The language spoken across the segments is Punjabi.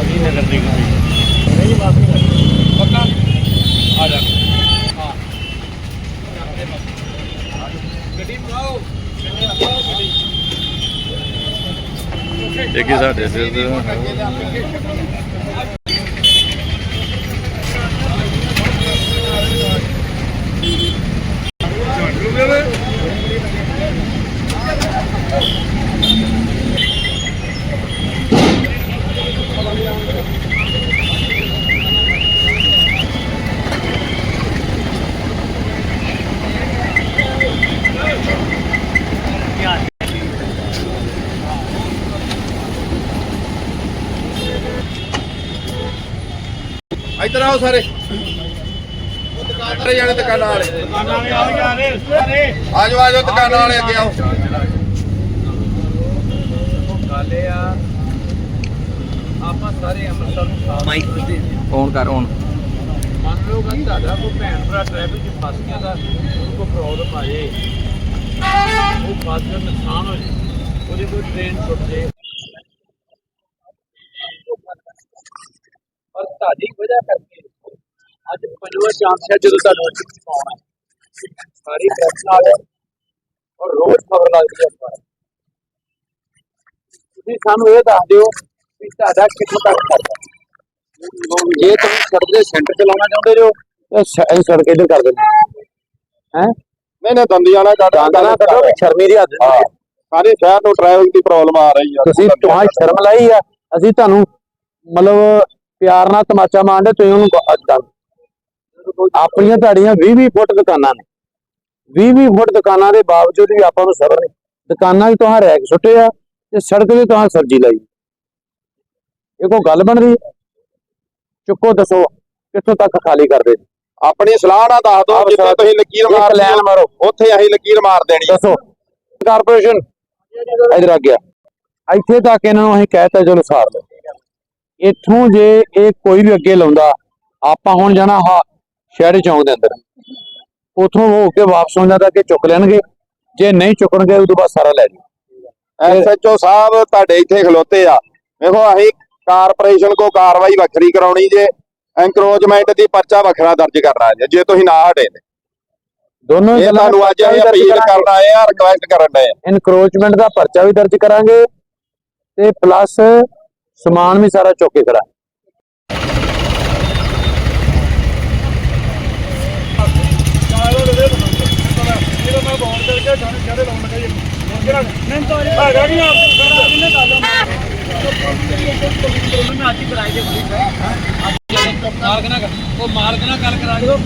ਅਗੀ ਨਗਰ ਨਿਗਮ ਨਹੀਂ ਮਾਫੀ ਪੱਕਾ ਆ ਜਾ ਹਾਂ ਗੱਡੀ ਮੰਗਾਓ ਇਹ ਕੀ ਸਾਡੇ ਸਿਰ ਤੇ? ਇੱਧਰ ਆਓ ਸਾਰੇ। ਦੁਕਾਨਦਾਰ ਜਾਣੇ ਦੁਕਾਨਾਂ ਵਾਲੇ। ਆ ਗਿਆ ਆਜੋ ਆਜੋ ਦੁਕਾਨਾਂ ਵਾਲੇ, ਅੱਗੇ ਆਓ। ਗੱਲ ਇਹ ਆ ਆਪਾਂ ਸਾਰੇ ਅੰਮ੍ਰਿਤਸਰ ਨੂੰ ਸਾਫ਼ ਮਾਈਕ ਤੇ ਔਨ ਕਰ ਔਨ ਮੰਨ ਲਓ ਕਿ ਤੁਹਾਡਾ ਕੋਈ ਭੈਣ ਭਰਾ ਟ੍ਰੈਫਿਕ 'ਚ ਫਸ ਗਿਆ ਦਾ ਕੋਈ ਪ੍ਰੋਬਲਮ ਆ ਜੇ। ਉਹ ਫਸ ਗਿਆ ਨੁਕਸਾਨ ਹੋ ਜੇ। ਉਹਦੀ ਕੋਈ ਟ੍ਰੇਨ ਛੁੱਟ ਜੇ। ਪਰ ਤੁਹਾਡੀ ਵਜ੍ਹਾ ਕਰਕੇ ਅੱਜ ਪੰਜਵਾਂ ਚਾਂਸ ਹੈ ਜਦੋਂ ਤੁਹਾਨੂੰ ਅੱਜ ਪਾਉਣਾ ਸਾਰੀ ਪ੍ਰੈਸ ਨਾਲ ਔਰ ਰੋਜ਼ ਖਬਰ ਲੱਗਦੀ ਹੈ। ਤੁਸੀਂ ਸਾਨੂੰ ਇਹ ਦੱਸ ਦਿਓ ਵੀ ਤੁਹਾਡਾ ਕਿੱਥੋਂ ਤੱਕ ਖਰਚਾ ਜੇ ਤੁਸੀਂ ਸੜਕ ਦੇ ਸੈਂਟਰ ਤੇ ਲਾਉਣਾ ਚਾਹੁੰਦੇ ਹੋ ਤਾਂ ਸ- ਅਸੀਂ ਸੜਕ ਇੱਧਰ ਕਰ ਦਿੰਦੇ ਹੈ ਨਹੀਂ ਨਹੀਂ ਦੰਦੀ ਵਾਲਾ ਤਾਂ ਨਾ ਕਰੋ ਵੀ ਸ਼ਰਮੀ ਦੀ ਹੱਦ ਹਾਂ ਸਾਰੇ ਸ਼ਹਿਰ ਤੋਂ ਟ੍ਰੈਫਿਕ ਦੀ ਪ੍ਰੋਬਲਮ ਆ ਰਹੀ ਆ ਤੁਸੀਂ ਤੁਹਾਂ ਸ਼ਰਮ ਲਾਈ ਆ ਅਸੀਂ ਤੁਹਾਨੂੰ ਮਤਲਬ ਪਿਆਰ ਨਾਲ ਤਮਾਚਾ ਮਾਰਦੇ ਤੁਸੀਂ ਉਹਨੂੰ ਆਪਣੀਆਂ ਤੁਹਾਡੀਆਂ 20 20 ਫੁੱਟ ਦੁਕਾਨਾਂ ਨੇ 20 20 ਫੁੱਟ ਦੁਕਾਨਾਂ ਦੇ ਬਾਵਜੂਦ ਵੀ ਆਪਾਂ ਨੂੰ ਸਬਰ ਨਹੀਂ ਦੁਕਾਨਾਂ 'ਚ ਤੁਹਾਂ ਰੈਕ ਸੁੱਟੇ ਆ ਤੇ ਸੜਕ ਤੇ ਤੁਹਾਂ ਸਬਜ਼ੀ ਲਾਈ ਇਹ ਕੋਈ ਗੱਲ ਬਣ ਰਹੀ ਹੈ? ਚੁੱਕੋ ਦੱਸੋ ਕਿੱਥੋਂ ਤੱਕ ਖਾਲੀ ਕਰਦੇ? ਆਪਣੀ ਸਲਾਹ ਨਾਲ ਦੱਸ ਦਿਓ ਜਿੱਥੇ ਤੁਸੀਂ ਲਕੀਰ ਮਾਰ ਲਾਈਨ ਮਾਰੋ। ਉੱਥੇ ਅਸੀਂ ਲਕੀਰ ਮਾਰ ਦੇਣੀ। ਦੱਸੋ। ਕਾਰਪੋਰੇਸ਼ਨ ਇਧਰ ਆ ਗਿਆ। ਇੱਥੇ ਤੱਕ ਇਹਨਾਂ ਨੂੰ ਅਸੀਂ ਕਹਿਤਾ ਚਲੋ ਸਾਰ ਲਓ ਇੱਥੋਂ ਜੇ ਇਹ ਕੋਈ ਵੀ ਅੱਗੇ ਲਾਉਂਦਾ ਆਪਾਂ ਹੁਣ ਜਾਣਾ ਸ਼ਹਿਰੀ ਚੌਂਕ ਦੇ ਅੰਦਰ। ਉਥੋਂ ਹੋ ਕੇ ਵਾਪਸ ਹੋ ਜਾਂਦਾ ਕਿ ਚੁੱਕ ਲੈਣਗੇ। ਜੇ ਨਹੀਂ ਚੁੱਕਣਗੇ ਉਦੋਂ ਬਾਅਦ ਸਾਰਾ ਲੈ ਜੀ ਐਸਐਚਓ ਸਾਹਿਬ ਤੁਹਾਡੇ ਇੱਥੇ ਖਲੋਤੇ ਆ। ਵੇਖੋ ਅਸੀਂ ਕਾਰਪੋਰੇਸ਼ਨ ਕੋ ਕਾਰਵਾਈ ਵੱਖਰੀ ਕਰਾਉਣੀ ਜੇ ਐਨਕਰੋਚਮੈਂਟ ਦੀ ਪਰਚਾ ਵੱਖਰਾ ਦਰਜ ਕਰਨਾ ਜੇ ਜੇ ਤੁਸੀਂ ਨਾ ਹਟੇ ਤੇ। ਦੋਨੋਂ ਇਹ ਤੁਹਾਨੂੰ ਅੱਜ ਅਸੀਂ ਅਪੀਲ ਕਰਨ ਆਏ ਆ ਰਿਕਵੈਸਟ ਕਰਨ ਆਏ ਇਨਕਰੋਚਮੈਂਟ ਦਾ ਪਰਚਾ ਵੀ ਦਰਜ ਕਰਾਂਗੇ ਤੇ ਪਲੱਸ ਸਮਾਨ ਵੀ ਸਾਰਾ ਚੁੱਕ ਕੇ ਖੜਾ। ਉਹ ਮਾਲਕ ਨਾਲ ਗੱਲ ਕਰਾ ਦਿਓ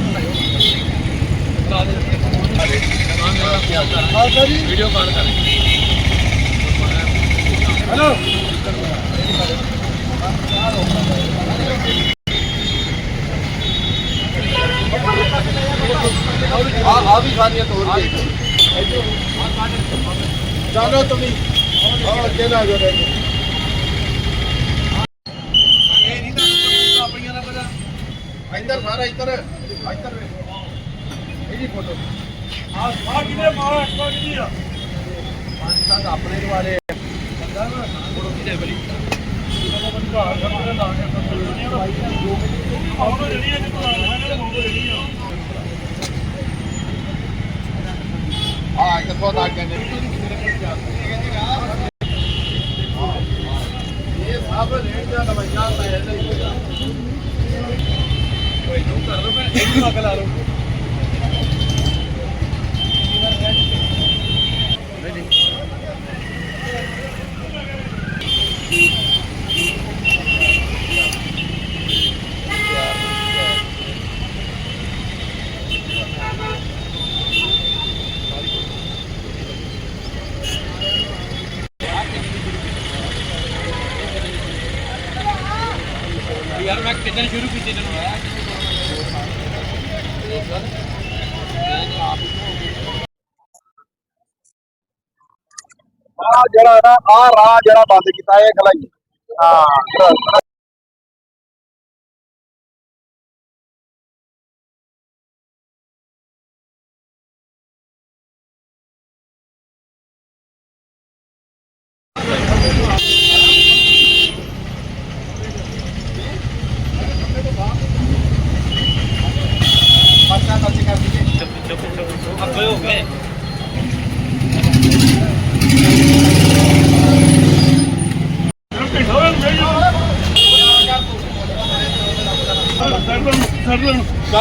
ਵੀਡੀਓ ਕਾਲ ਕਰ ਹੈਲੋ ਆ ਆ ਵੀ ਸਾਰੀਆਂ ਤੋੜ ਕੇ ਚਲੋ ਤੁਸੀਂ ਆ ਅੱਗੇ ਨਾ ਜੋ ਇੱਧਰ ਸਾਰਾ ਇੱਧਰ। ਇੱਧਰ ਇਹਦੀ ਫੋਟੋ ਆਪਣੇ ਦੁਆਲੇ। ਆ ਕਿੱਥੋਂ ਤੱਕ ਕਹਿੰਦੇ ਇਹ ਸਭ ਰੇਟ ਦਾ ਦਵਾਈਆਂ ਪੈ ਜਾਂਦਾ ਕੋਈ ਨੂੰ ਕਰ ਲਓ ਮੈਂ ਇੱਕ ਅੱਗ ਲਾ ਲਓ ਯਾਰ ਮੈਂ ਕਿਦਾਂ ਸ਼ੁਰੂ ਕੀਤੀ ਤੈਨੂੰ ਆ ਜਿਹੜਾ ਨਾ ਆ ਰਾਹ ਜਿਹੜਾ ਬੰਦ ਕੀਤਾ ਇਹ ਖਲਾਈ। ਹਾਂ।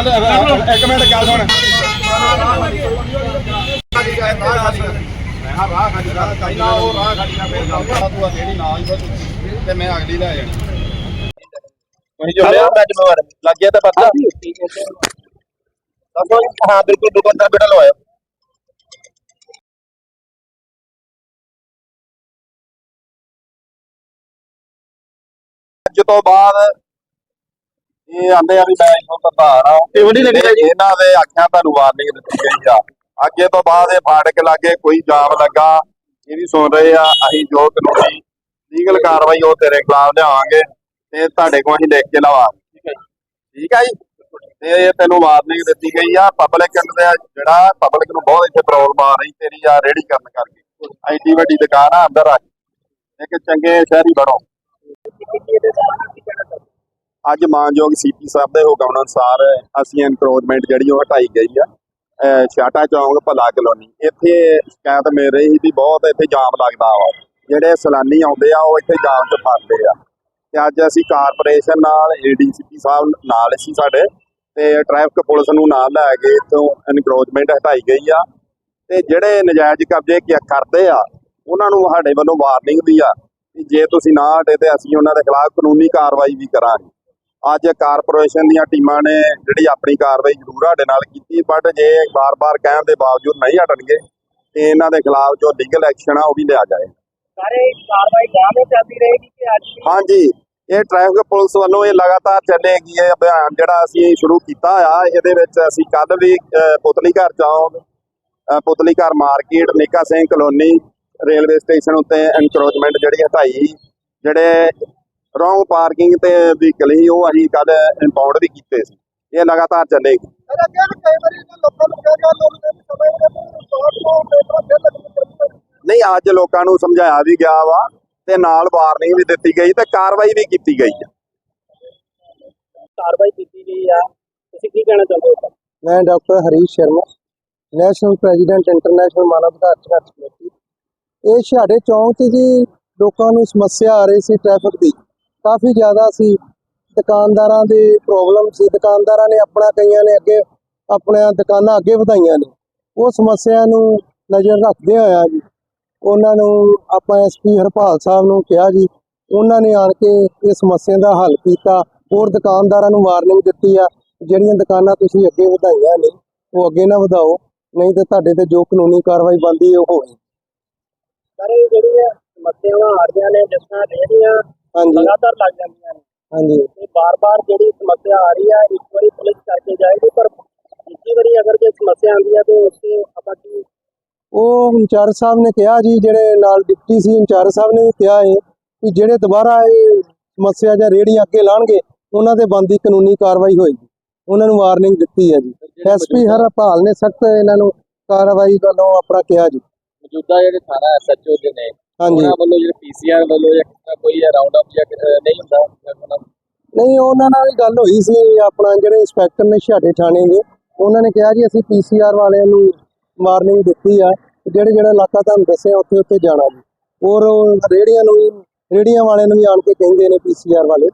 ਚੱਲ ਇੱਕ ਮਿੰਟ ਗੱਲ ਸੁਣ। ਮੈਂ ਹਾਂ ਰਾਹ ਖਾਲੀ ਕਰ ਪਹਿਲਾਂ ਉਹ ਰਾਹ ਖਾਲੀ ਕਰ ਫਿਰ ਗੱਲ ਕਰ ਤੂੰ ਜਿਹੜੀ ਨਾਲ ਹੀ ਬਸ ਤੇ ਮੈਂ ਅਗਲੀ ਲੈ ਜਾਣੀ। ਤੁਸੀਂ ਜੋ ਲਿਆ ਮੈਂ ਜ਼ਿੰਮੇਵਾਰ ਲੱਗ ਗਿਆ ਤੇ ਪਤਾ। ਦੱਸੋ ਹਾਂ ਬਿਲਕੁਲ ਦੁਕਾਨਦਾਰ ਬੇਟਾ ਲਵਾਇਆ ਅੱਜ ਤੋਂ ਬਾਅਦ ਇਹ ਆਂਦੇ ਆ ਵੀ ਮੈਂ ਇਥੋਂ ਪ੍ਰਧਾਨ ਆ। ਤੇ ਵੱਡੀ ਲੱਗੀ ਹੈ ਜੀ। ਇਹਨਾਂ ਦੇ ਆਖਿਆਂ ਤੁਹਾਨੂੰ ਵਾਰਨਿੰਗ ਦਿੱਤੀ ਗਈ ਆ। ਅੱਗੇ ਤੋਂ ਬਾਅਦ ਇਹ ਫਾਟਕ ਲਾਗੇ ਕੋਈ ਜਾਮ ਲੱਗਾ। ਇਹ ਵੀ ਸੁਣ ਰਹੇ ਆ ਅਸੀਂ ਜੋ ਕਾਨੂੰਨੀ ਲੀਗਲ ਕਾਰਵਾਈ ਉਹ ਤੇਰੇ ਖਿਲਾਫ ਲਿਆਵਾਂਗੇ ਤੇ ਤੁਹਾਡੇ ਕੋਲ ਅਸੀਂ ਲਿਖ ਕੇ ਲਵਾਂਗੇ। ਠੀਕ ਹੈ ਜੀ। ਤੇ ਇਹ ਤੈਨੂੰ ਵਾਰਨਿੰਗ ਦਿੱਤੀ ਗਈ ਆ। ਪਬਲਿਕ ਦੇ ਜਿਹੜਾ ਪਬਲਿਕ ਨੂੰ ਬਹੁਤ ਇੱਥੇ ਪ੍ਰੋਬਲਮ ਆ ਰਹੀ ਤੇਰੀ ਆ ਰੇੜੀ ਕਰਨ ਕਰਕੇ। ਐਡੀ ਵੱਡੀ ਦੁਕਾਨ ਆ ਅੰਦਰ ਆ। ਇੱਕ ਚੰਗੇ ਸ਼ਹਿਰੀ ਬਣੋ। ਅੱਜ ਮਾਨਯੋਗ ਸੀਪੀ ਸਾਹਿਬ ਦੇ ਹੁਕਮ ਅਨੁਸਾਰ ਅਸੀਂ ਐਨਕਰੋਚਮੈਂਟ ਜਿਹੜੀ ਉਹ ਹਟਾਈ ਗਈ ਆ। ਛਾਟਾ ਚੌਂਕ ਭਲਾ ਕਲੋਨੀ। ਇੱਥੇ ਸ਼ਿਕਾਇਤ ਮਿਲ ਰਹੀ ਸੀ ਵੀ ਬਹੁਤ ਇੱਥੇ ਜਾਮ ਲੱਗਦਾ ਵਾ। ਜਿਹੜੇ ਸੈਲਾਨੀ ਆਉਂਦੇ ਆ, ਉਹ ਇੱਥੇ ਜਾਮ 'ਚ ਫਸਦੇ ਆ। ਤੇ ਅੱਜ ਅਸੀਂ ਕਾਰਪੋਰੇਸ਼ਨ ਨਾਲ ਏਡੀਸੀਪੀ ਸਾਹਿਬ ਨਾਲ ਸੀ ਸਾਡੇ। ਤੇ ਟ੍ਰੈਫਿਕ ਪੁਲਿਸ ਨੂੰ ਨਾਲ ਲੈ ਕੇ ਇੱਥੋਂ ਐਨਕਰੋਚਮੈਂਟ ਹਟਾਈ ਗਈ ਆ। ਤੇ ਜਿਹੜੇ ਨਜਾਇਜ਼ ਕਬਜ਼ੇ ਕਰਦੇ ਆ, ਉਹਨਾਂ ਨੂੰ ਸਾਡੇ ਵੱਲੋਂ ਵਾਰਨਿੰਗ ਵੀ ਆ ਕਿ ਜੇ ਤੁਸੀਂ ਨਾ ਹਟੇ ਤੇ ਅਸੀਂ ਉਹਨਾਂ ਦੇ ਖਿਲਾਫ ਕਾਨੂੰਨੀ ਕਾਰਵਾਈ ਵੀ ਕਰਾਂਗੇ। ਅੱਜ ਕਾਰਪੋਰੇਸ਼ਨ ਦੀਆਂ ਟੀਮਾਂ ਨੇ ਜਿਹੜੀ ਆਪਣੀ ਕਾਰਵਾਈ ਜ਼ਰੂਰ ਸਾਡੇ ਨਾਲ ਕੀਤੀ ਬਟ ਜੇ ਬਾਰ-ਬਾਰ ਕਹਿਣ ਦੇ ਬਾਵਜੂਦ ਨਹੀਂ ਹਟਣਗੇ ਤੇ ਇਹਨਾਂ ਦੇ ਖਿਲਾਫ ਜੋ ਲੀਗਲ ਐਕਸ਼ਨ ਆ ਉਹ ਵੀ ਲਿਆ ਜਾਏ ਸਾਰੇ ਕਾਰਵਾਈ ਗਾਂ ਵਿੱਚ ਚੱਲਦੀ ਰਹੇਗੀ ਕਿ ਅੱਜ ਹਾਂਜੀ ਇਹ ਟ੍ਰੈਫਿਕ ਪੁਲਿਸ ਵੱਲੋਂ ਇਹ ਲਗਾਤਾਰ ਚੱਲੇਗੀ ਇਹ ਅਭਿਆਨ ਜਿਹੜਾ ਅਸੀਂ ਸ਼ੁਰੂ ਕੀਤਾ ਆ ਇਹਦੇ ਵਿੱਚ ਅਸੀਂ ਕੱਲ ਵੀ ਪੁਤਲੀ ਘਰ ਅਹ, Putli Ghar market Nikka Singh colony railway station ਉੱਤੇ ਐਨਕਰੋਚਮੈਂਟ ਜਿਹੜੀ ਹਟਾਈ ਜਿਹੜੇ ਰੋਂਗ ਪਾਰਕਿੰਗ ਤੇ ਵਹੀਕਲ ਸੀ ਉਹ ਅਸੀਂ ਕੱਲ ਇੰਪਾਊਂਡ ਵੀ ਕੀਤੇ ਸੀ। ਇਹ ਲਗਾਤਾਰ ਚੱਲੇਗੀ ਅੱਗੇ ਵੀ ਕਈ ਵਾਰੀ ਲੋਕਾਂ ਨੂੰ ਕਹਿ ਗਿਆ ਲੋਕ ਨੇ ਸਮਝਦੇ ਨੇ ਸ਼ਾਰਟ ਨੂੰ ਪੇਪਰ ਫਿਰ ਲੱਗਣੀ ਨਹੀਂ ਅੱਜ ਲੋਕਾਂ ਨੂੰ ਸਮਝਾਇਆ ਵੀ ਗਿਆ ਵਾ ਤੇ ਨਾਲ ਵਾਰਨਿੰਗ ਵੀ ਦਿੱਤੀ ਗਈ ਤੇ ਕਾਰਵਾਈ ਵੀ ਕੀਤੀ ਗਈ ਹੈ ਕਾਰਵਾਈ ਕੀਤੀ ਗਈ ਆ। ਤੁਸੀਂ ਕੀ ਕਹਿਣਾ ਚਾਹੁੰਦੇ ਹੋ? ਮੈਂ doctor Harish Sharma national president international ਮਾਨਵ ਅਧਿਕਾਰ ਸੰਘਰਸ਼ ਕਮੇਟੀ ਇਹ ਛਾੜੇ ਚੌਂਕ 'ਚ ਜੀ ਲੋਕਾਂ ਨੂੰ ਸਮੱਸਿਆ ਆ ਰਹੀ ਸੀ ਟ੍ਰੈਫਿਕ ਦੀ। ਕਾਫੀ ਜ਼ਿਆਦਾ ਸੀ। ਦੁਕਾਨਦਾਰਾਂ ਦੀ ਪ੍ਰੋਬਲਮ ਸੀ। ਦੁਕਾਨਦਾਰਾਂ ਨੇ ਆਪਣਾ ਕਈਆਂ ਨੇ ਅੱਗੇ ਆਪਣੀਆਂ ਦੁਕਾਨਾਂ ਅੱਗੇ ਵਧਾਈਆਂ ਨੇ। ਉਹ ਸਮੱਸਿਆ ਨੂੰ ਨਜ਼ਰ ਰੱਖਦੇ ਹੋਇਆ ਜੀ। ਉਹਨਾਂ ਨੂੰ ਆਪਾਂ ਐਸਪੀ ਹਰਪਾਲ ਸਾਹਿਬ ਨੂੰ ਕਿਹਾ ਜੀ। ਉਹਨਾਂ ਨੇ ਆਣ ਕੇ ਇਹ ਸਮੱਸਿਆ ਦਾ ਹੱਲ ਕੀਤਾ। ਹੋਰ ਦੁਕਾਨਦਾਰਾਂ ਨੂੰ ਵਾਰਨਿੰਗ ਦਿੱਤੀ ਆ। ਜਿਹੜੀਆਂ ਦੁਕਾਨਾਂ ਤੁਸੀਂ ਅੱਗੇ ਵਧਾਈਆਂ ਨੇ, ਉਹ ਅੱਗੇ ਨਾ ਵਧਾਓ। ਨਹੀਂ ਤੇ ਤੁਹਾਡੇ ਤੇ ਜੋ ਕਾਨੂੰਨੀ ਕਾਰਵਾਈ ਬਣਦੀ, ਉਹ ਹੋਵੇ ਸਾਰੇ ਜਿਹੜੀਆਂ ਸਮੱਸਿਆਵਾਂ ਆ ਰਹੀਆਂ ਨੇ, ਜਿਸ ਤਰ੍ਹਾਂ ਰੇਹੜੀਆਂ ਹਾਂਜੀ। ਲਗਾਤਾਰ ਲੱਗ ਜਾਂਦੀਆਂ ਨੇ। ਹਾਂਜੀ। ਤੇ ਬਾਰ-ਬਾਰ ਜਿਹੜੀ ਸਮੱਸਿਆ ਆ ਰਹੀ ਆ ਇੱਕ ਵਾਰੀ ਪੁਲਿਸ ਕਰਕੇ ਜਾਏਗੀ ਪਰ ਦੂਜੀ ਵਾਰੀ ਅਗਰ ਜੇ ਸਮੱਸਿਆ ਆਉਂਦੀ ਹੈ ਤੇ ਉਸ ਤੇ ਆਪਾਂ ਕੀ ਉਹ ਇੰਚਾਰਜ ਸਾਹਿਬ ਨੇ ਕਿਹਾ ਜੀ ਜਿਹੜੇ ਨਾਲ ਡਿਪਟੀ ਸੀ ਇੰਚਾਰਜ ਸਾਹਿਬ ਨੇ ਵੀ ਕਿਹਾ ਹੈ ਕਿ ਜਿਹੜੇ ਦੁਬਾਰਾ ਇਹ ਸਮੱਸਿਆ ਜਾਂ ਰੇੜੀਆਂ ਅੱਗੇ ਲਾਣਗੇ ਉਹਨਾਂ ਤੇ ਬੰਦੀ ਕਾਨੂੰਨੀ ਕਾਰਵਾਈ ਹੋਏਗੀ। ਉਹਨਾਂ ਨੂੰ ਵਾਰਨਿੰਗ ਦਿੱਤੀ ਹੈ ਜੀ। ਐਸਪੀ ਹਰਪਾਲ ਨੇ ਸਖਤ ਇਹਨਾਂ ਨੂੰ ਕਾਰਵਾਈ ਵੱਲੋਂ ਆਪਣਾ ਕਿਹਾ ਜੀ। ਮੌਜੂਦਾ ਜਿਹੜੇ ਥਾਣਾ ਐਸਐਚਓ ਦੇ ਨੇ ਹਾਂਜੀ। ਉਹਨਾਂ ਵੱਲੋਂ ਜਿਹੜੇ ਪੀਸੀਆਰ ਵੱਲੋਂ ਜਾਂ ਕਿਸ ਕੋਈ ਰਾਉਂਡ ਅਪ ਜਾਂ ਕਿਸ- ਨਹੀਂ ਹੁੰਦਾ ਉਹਨਾਂ ਨੂੰ? ਨਹੀਂ ਉਹਨਾਂ ਨਾਲ ਵੀ ਗੱਲ ਹੋਈ ਸੀ ਆਪਣਾ ਜਿਹੜੇ ਇੰਸਪੈਕਟਰ ਨੇ ਛਾੜੇ ਥਾਣੇ ਦੇ ਉਹਨਾਂ ਨੇ ਕਿਹਾ ਜੀ ਅਸੀਂ ਪੀਸੀਆਰ ਵਾਲਿਆਂ ਨੂੰ ਵਾਰਨਿੰਗ ਦਿੱਤੀ ਆ ਕਿ ਜਿਹੜੇ ਜਿਹੜਾ ਇਲਾਕਾ ਤੁਹਾਨੂੰ ਦੱਸਿਆ ਉੱਥੇ ਉੱਥੇ ਜਾਣਾ ਜੀ। ਔਰ ਰੇੜੀਆਂ ਨੂੰ ਵੀ ਰੇੜੀਆਂ ਵਾਲਿਆਂ ਨੂੰ ਵੀ ਆਣ ਕੇ ਕਹਿੰਦੇ ਨੇ ਪੀਸੀਆਰ ਵਾਲੇ।